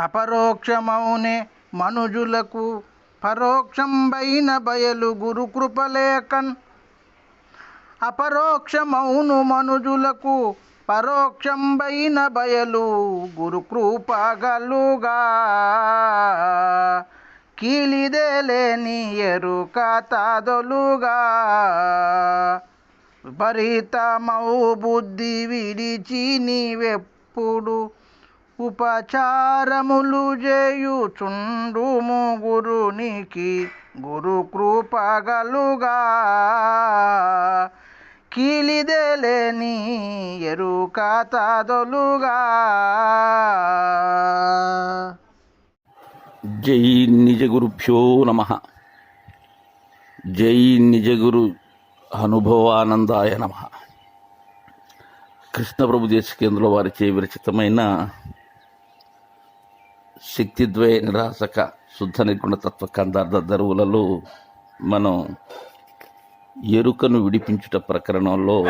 అపరోక్షమౌనే మనుజులకు పరోక్షంబైన బయలు గురు కృపలేకన్ అపరోక్షమౌను మనుజులకు పరోక్షంబైన బయలు గురు కృపగలుగా. కీలిదేలేని ఎరుక తాదొలుగా. విపరీతమౌ బుద్ధి విడిచి నీవెప్పుడు ఉపచారములు చేయుచుండుము గురునికి గురు కృపగలుగా కీలిదేలేని ఎరుక తాదొలుగా. జై నిజ గురుభ్యో నమ. జై నిజ గురు అనుభవానందాయ నమ. కృష్ణప్రభు దేశకేంద్రుల వారిచే విరచితమైన శక్తిద్వయ నిరాశక శుద్ధ నిర్గుణ తత్వ కందార్థ దరువులలో మనం ఎరుకను విడిపించుట ప్రకరణంలో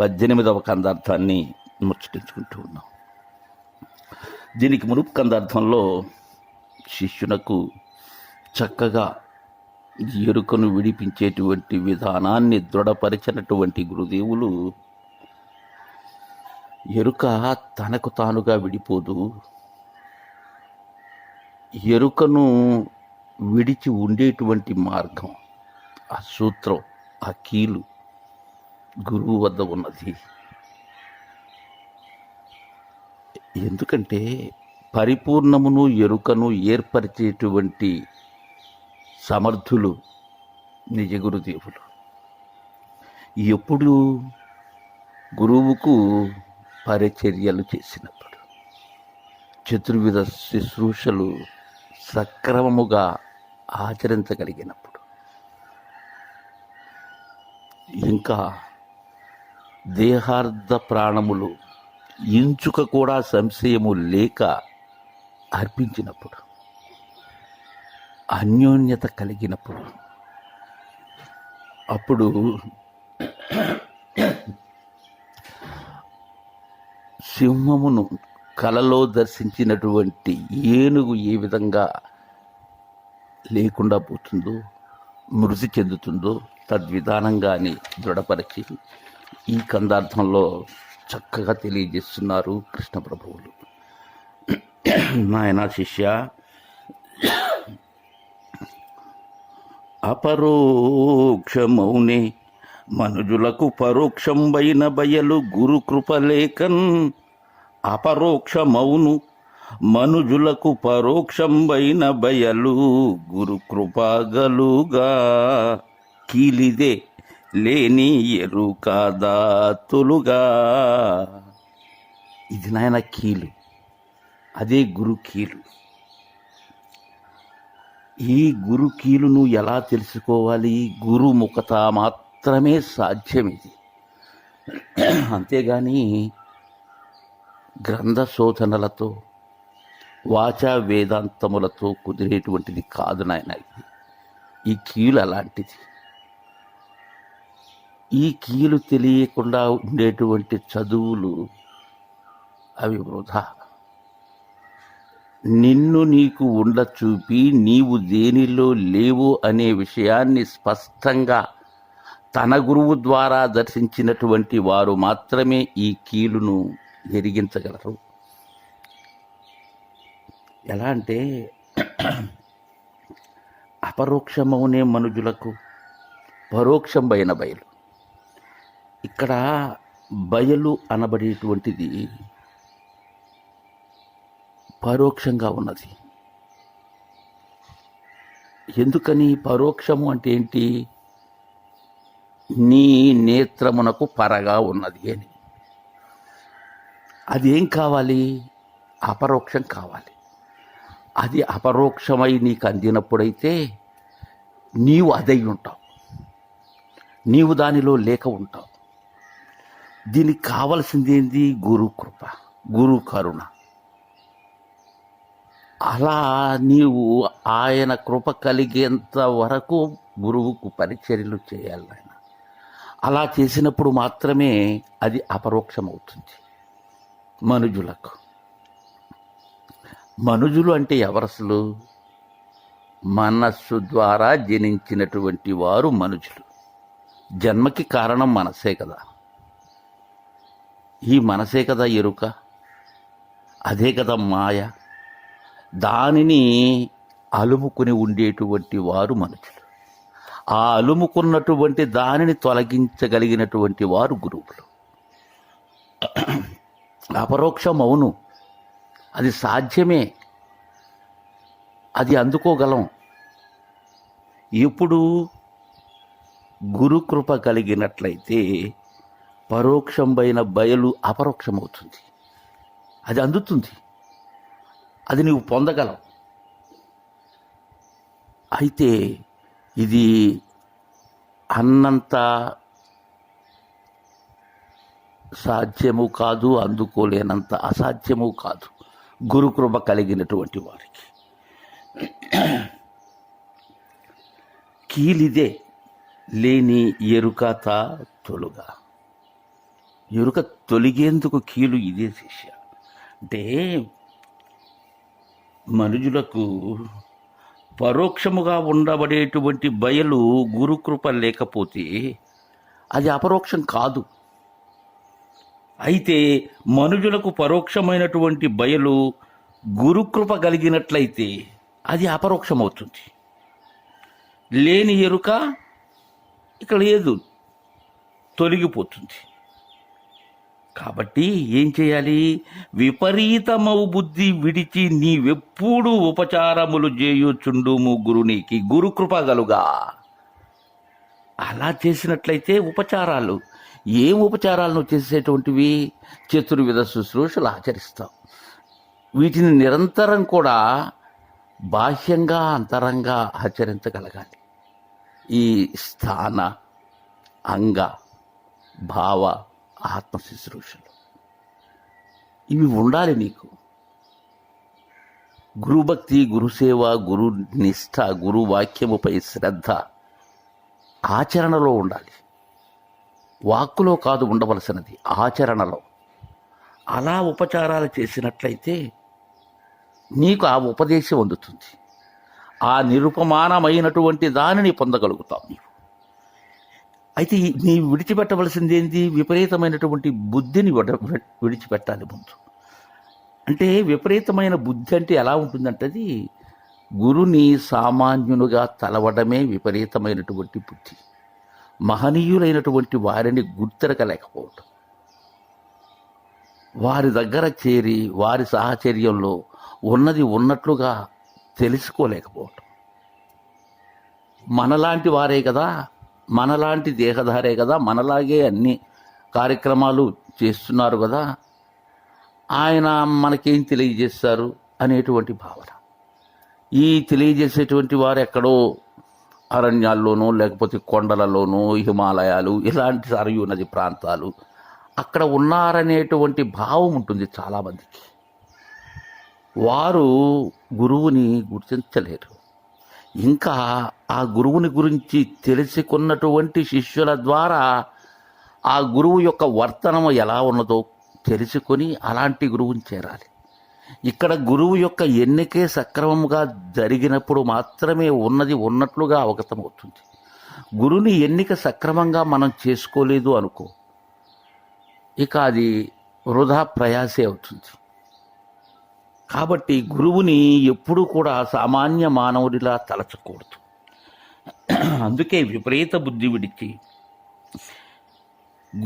పద్దెనిమిదవ కందార్థాన్ని ముచ్చటించుకుంటూ ఉన్నాం. దీనికి మునుపు కందార్థంలో శిష్యునకు చక్కగా ఎరుకను విడిపించేటువంటి విధానాన్ని దృఢపరిచినటువంటి గురుదేవులు ఎరుక తనకు తానుగా విడిపోదు. ఎరుకను విడిచి ఉండేటువంటి మార్గం ఆ సూత్రం ఆ కీలు గురువు వద్ద ఉన్నది. ఎందుకంటే పరిపూర్ణమును ఎరుకను ఏర్పరిచేటువంటి సమర్థులు నిజ గురుదేవులు. ఎప్పుడు గురువుకు పరిచర్యలు చేసినప్పుడు చతుర్విధ శుశ్రూషలు సక్రమముగా ఆచరించగలిగినప్పుడు. ఇంకా దేహార్థ ప్రాణములు ఇంచుక కూడా సంశయము లేక అర్పించినప్పుడు అన్యోన్యత కలిగినప్పుడు అప్పుడు సింహమును కలలో దర్శించినటువంటి ఏనుగు ఏ విధంగా లేకుండా పోతుందో మృతి చెందుతుందో తద్విధానంగాని దృఢపరిచి ఈ కందార్థంలో చక్కగా తెలియజేస్తున్నారు కృష్ణ ప్రభువులు. నాయన శిష్య అపరోక్షమౌనే మనుజులకు పరోక్షంబైన బయలు గురు కృపలేకన్ అపరోక్షమౌను. మనుజులకు పరోక్షంబైన బయలు గురుకృపగలుగా కీలిదే లేని ఎరుకాదా తొలుగా ఇది నాయన కీలు. అదే గురు కీలు. ఈ గురు కీలును ఎలా తెలుసుకోవాలి? గురు ముఖత మాత్రమే సాధ్యం ఇది అంతేగాని గ్రంథ శోధనలతో వాచా వేదాంతములతో కుదిరేటువంటిది కాదు నాయన ఇది. ఈ కీలు అలాంటిది. ఈ కీలు తెలియకుండా ఉండేటువంటి చదువులు అవి వృధా. నిన్ను నీకు ఉండ చూపి నీవు దేనిలో లేవు అనే విషయాన్ని స్పష్టంగా తన గురువు ద్వారా దర్శించినటువంటి వారు మాత్రమే ఈ కీలును ఎరిగించగలరు ఎలా అంటే అపరోక్షమౌనే మనుజులకు పరోక్షమైన బయలు. ఇక్కడ బయలు అనబడేటువంటిది పరోక్షంగా ఉన్నది. ఎందుకని పరోక్షము అంటే ఏంటి? నీ నేత్రమునకు పరగా ఉన్నది అని. అది ఏం కావాలి? అపరోక్షం కావాలి. అది అపరోక్షమై నీకు అందినప్పుడైతే నీవు అదై ఉంటావు. నీవు దానిలో లేక ఉంటావు. దీనికి కావలసింది ఏంది? గురు కృప గురు కరుణ. అలా నీవు ఆయన కృప కలిగేంత వరకు గురువుకు పరిచర్యలు చేయాలి ఆయన అలా చేసినప్పుడు మాత్రమే అది అపరోక్షమవుతుంది. మనుజులకు. మనుజులు అంటే ఎవరసలు? మనస్సు ద్వారా జనించినటువంటి వారు మనుజులు. జన్మకి కారణం మనసే కదా. ఈ మనసే కదా ఎరుక? అదే కదా మాయ? దానిని అలుముకుని ఉండేటువంటి వారు మనుషులు ఆ అలుముకున్నటువంటి దానిని తొలగించగలిగినటువంటి వారు గురువులు. అపరోక్షం అవును అది సాధ్యమే. అది అందుకోగలం. ఇప్పుడు గురుకృప కలిగినట్లయితే పరోక్షమైన బయలు అపరోక్షమవుతుంది. అది అందుతుంది. అది నీవు పొందగలవు. అయితే ఇది అన్నంత సాధ్యము కాదు అందుకోలేనంత అసాధ్యము కాదు. గురుకృప కలిగినటువంటి వారికి. కీలిదే లేని ఎరుకత తొలుగా. ఎరుక తొలిగేందుకు కీలు ఇదే శిష్య. అంటే మనుజులకు పరోక్షముగా ఉండబడేటువంటి బయలు గురుకృప లేకపోతే అది అపరోక్షం కాదు. అయితే మనుజులకు పరోక్షమైనటువంటి బయలు గురుకృప కలిగినట్లయితే అది అపరోక్షమవుతుంది. లేని ఎరుక ఇక్కడ లేదు తొలగిపోతుంది. కాబట్టి ఏం చేయాలి? విపరీతమవు బుద్ధి విడిచి నీవెప్పుడు ఉపచారములు చేయుచుండుము గురునికి. గురుకృప గలుగా. అలా చేసినట్లయితే ఉపచారాలు ఏం ఉపచారాలను చేసేటువంటివి? చతుర్విధ శుశ్రూషలు ఆచరిస్తాం. వీటిని నిరంతరం కూడా బాహ్యంగా అంతరంగా ఆచరించగలగాలి. ఈ స్థాన అంగ భావ ఆత్మ శుశ్రూషలు. ఇవి ఉండాలి నీకు. గురుభక్తి గురుసేవ గురు నిష్ఠ గురు వాక్యముపై శ్రద్ధ ఆచరణలో ఉండాలి. వాక్కులో కాదు ఉండవలసినది ఆచరణలో. అలా ఉపచారాలు చేసినట్లయితే నీకు ఆ ఉపదేశం అందుతుంది. ఆ నిరుపమానమైనటువంటి దానిని పొందగలుగుతావు నీవు. అయితే నీవు నీ విడిచిపెట్టవలసింది ఏంది విపరీతమైనటువంటి బుద్ధిని విడ- విడిచిపెట్టాలి ముందు. అంటే విపరీతమైన బుద్ధి అంటే ఎలా ఉంటుందంటే అది గురుని సామాన్యునుగా తలవడమే విపరీతమైనటువంటి బుద్ధి. మహనీయులైనటువంటి వారిని గుర్తెరకలేకపోవటం వారి దగ్గర చేరి వారి సాహచర్యంలో ఉన్నది ఉన్నట్లుగా తెలుసుకోలేకపోవటం. మనలాంటి వారే కదా మనలాంటి దేహధారే కదా మనలాగే అన్ని కార్యక్రమాలు చేస్తున్నారు కదా ఆయన మనకేం తెలియజేస్తారు అనేటువంటి భావన. ఈ తెలియజేసేటువంటి వారు ఎక్కడో అరణ్యాల్లోనూ లేకపోతే కొండలలోనూ హిమాలయాలు ఇలాంటి సరయు నది ప్రాంతాలు అక్కడ ఉన్నారనేటువంటి భావం ఉంటుంది చాలామందికి. వారు గురువుని గుర్తించలేరు. ఇంకా ఆ గురువుని గురించి తెలుసుకున్నటువంటి శిష్యుల ద్వారా ఆ గురువు యొక్క వర్తనం ఎలా ఉన్నదో తెలుసుకొని అలాంటి గురువుని చేరాలి. ఇక్కడ గురువు యొక్క ఎన్నికే సక్రమంగా జరిగినప్పుడు మాత్రమే ఉన్నది ఉన్నట్లుగా అవగతమవుతుంది. గురుని ఎన్నిక సక్రమంగా మనం చేసుకోలేదు అనుకో ఇక అది వృధా ప్రయాసే అవుతుంది. కాబట్టి గురువుని ఎప్పుడూ కూడా సామాన్య మానవుడిలా తలచకూడదు. అందుకే విపరీత బుద్ధి విడిచి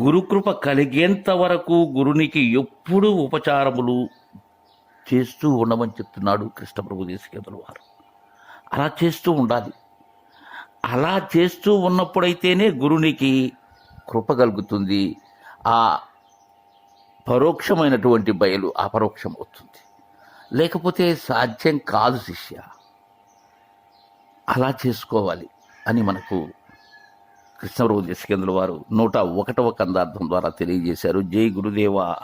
గురుకృప కలిగేంత వరకు గురునికి ఎప్పుడూ ఉపచారములు చేస్తూ ఉండమని చెప్తున్నాడు కృష్ణప్రభు దేశకేతుల వారు. అలా చేస్తూ ఉండాలి. అలా చేస్తూ ఉన్నప్పుడైతేనే గురునికి కృప కలుగుతుంది. ఆ పరోక్షమైనటువంటి బయలు అపరోక్షం అవుతుంది. లేకపోతే సాధ్యం కాదు శిష్య. అలా చేసుకోవాలి అని మనకు కృష్ణరావు దేశకేంద్రుల వారు నూట ఒకటవ కందార్థం ద్వారా తెలియజేశారు. జై గురుదేవా.